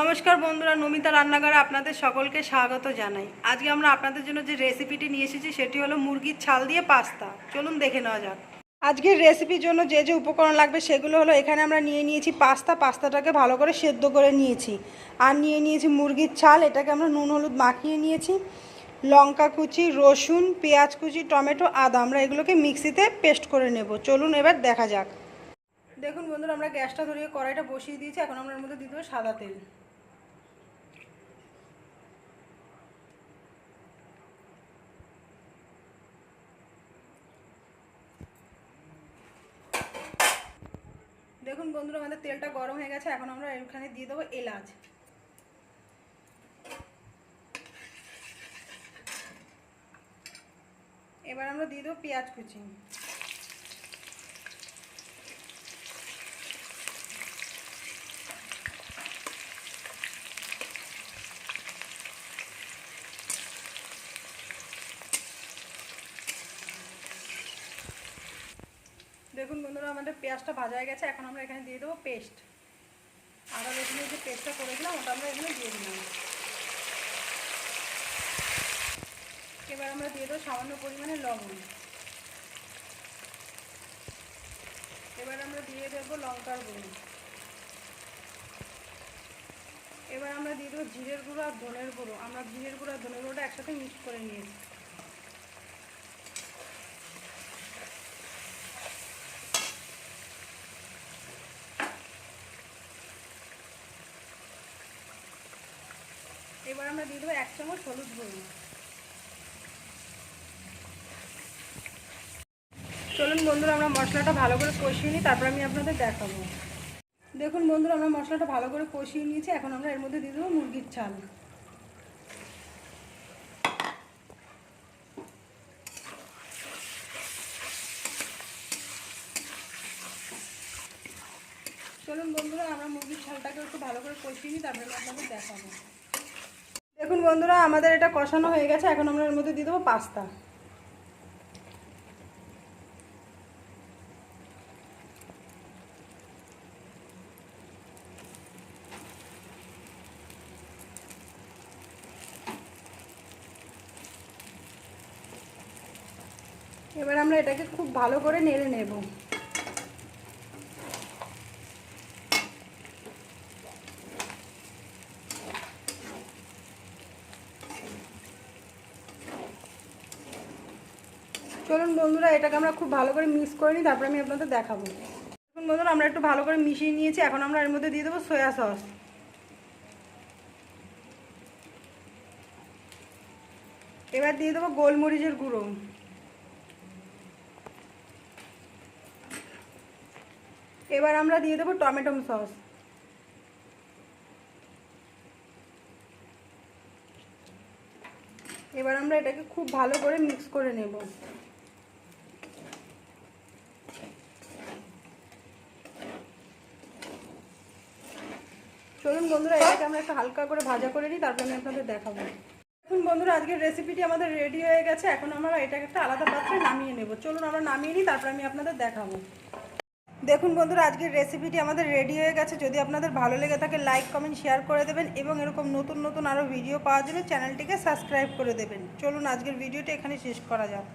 নমস্কার বন্ধুরা, নমিতা রান্নাঘরে আপনাদের সকলকে স্বাগত জানাই। আজকে আমরা আপনাদের জন্য যে রেসিপিটি নিয়ে এসেছি, সেটি হলো মুরগির ছাল দিয়ে পাস্তা। চলুন দেখে নেওয়া যাক। আজকের রেসিপির জন্য যে যে উপকরণ লাগবে, সেগুলো হলো এখানে আমরা নিয়ে নিয়েছি পাস্তা। পাস্তাটাকে ভালো করে সেদ্ধ করে নিয়েছি। আর নিয়ে নিয়েছি মুরগির ছাল, এটাকে আমরা নুন, হলুদ মাখিয়ে নিয়েছি। লঙ্কা কুচি, রসুন, পেঁয়াজ কুচি, টমেটো, আদা, আমরা এগুলোকে মিক্সিতে পেস্ট করে নেব। চলুন এবার দেখা যাক। দেখুন বন্ধুরা, আমরা গ্যাসটা ধরিয়ে কড়াইটা বসিয়ে দিয়েছি, এখন আমরা মধ্যে দিয়ে দেবো সাদা তেল। দেখুন বন্ধুরা, আমাদের তেলটা গরম হয়ে গেছে, এখন আমরা এখানে দিয়ে দেবো এলাচ। এবার আমরা দিয়ে দেবো পেঁয়াজ কুচি। দেখুন বন্ধুরা, আমাদের পেঁয়াজটা ভাজা হয়ে গেছে, এখন আমরা এখানে দিয়ে দেবো পেস্ট। আদা রসুনের যে পেস্টটা করেছিলাম, ওটা আমরা এখানে দিয়ে দিলাম। এবার আমরা দিয়ে দেবো সামান্য পরিমাণে লবণ। এবার আমরা দিয়ে দেবো লঙ্কার গুঁড়ো। এবার আমরা দিয়ে দেবো জিরের গুঁড়ো আর ধনের গুঁড়ো। আমরা জিরের গুঁড়ো আর ধনের গুঁড়োটা একসাথে মিক্স করে নিয়েছি। এবার আমরা দিয়ে দেবো এক চামচ হলুদ গুঁড়ো। চলুন বন্ধুরা, আমরা মশলাটা ভালো করে কষিয়ে নিই, তারপর আমি আপনাদের দেখাবো। দেখুন বন্ধুরা, আমরা মশলাটা ভালো করে কষিয়ে নিয়েছি, এখন আমরা এর মধ্যে দিয়ে দেবো মুরগির ছাল চলুন বন্ধুরা, আমরা মুরগির ছালটাকে একটু ভালো করে কষিয়ে নিই, তারপরে আপনাদের দেখাবো। দেখুন বন্ধুরা, আমাদের এটা কষানো হয়ে গেছে, এখন আমরা এর মধ্যে দিয়ে দেবো পাস্তা। এবার আমরা এটাকে খুব ভালো করে নেড়ে নেব। চলুন বন্ধুরা, এটাকে আমরা খুব ভালো করে মিক্স করে নিই, তারপরে আমি আপনাদের দেখাবো। দেখুন বন্ধুরা, আমরা একটু ভালো করে মিশিয়ে নিয়েছি, এখন আমরা এর মধ্যে দিয়ে দেবো সয়া সস। এবার দিয়ে দেবো গোলমরিচের গুঁড়ো। এবার আমরা দিয়ে দেবো টমেটো সস। এবার আমরা এটাকে খুব ভালো করে মিক্স করে নেব। চলুন বন্ধুরা, এটাকে আমরা একটা হালকা করে ভাজা করে নিই, তারপর আমি আপনাদের দেখাবো। দেখুন বন্ধুরা, আজকের রেসিপিটি আমাদের রেডি হয়ে গেছে, এখন আমরা এটাকে একটা আলাদা পাত্রে নামিয়ে নেব। চলুন আমরা নামিয়ে নিই, তারপর আমি আপনাদের দেখাবো। দেখুন বন্ধুরা, আজকের রেসিপিটি আমাদের রেডি হয়ে গেছে। যদি আপনাদের ভালো লেগে থাকে লাইক কমেন্ট শেয়ার করে দেবেন এবং এরকম নতুন নতুন আরও ভিডিও পাওয়ার জন্য চ্যানেলটিকে সাবস্ক্রাইব করে দেবেন। চলুন আজকের ভিডিওটা এখানে শেষ করা যাক।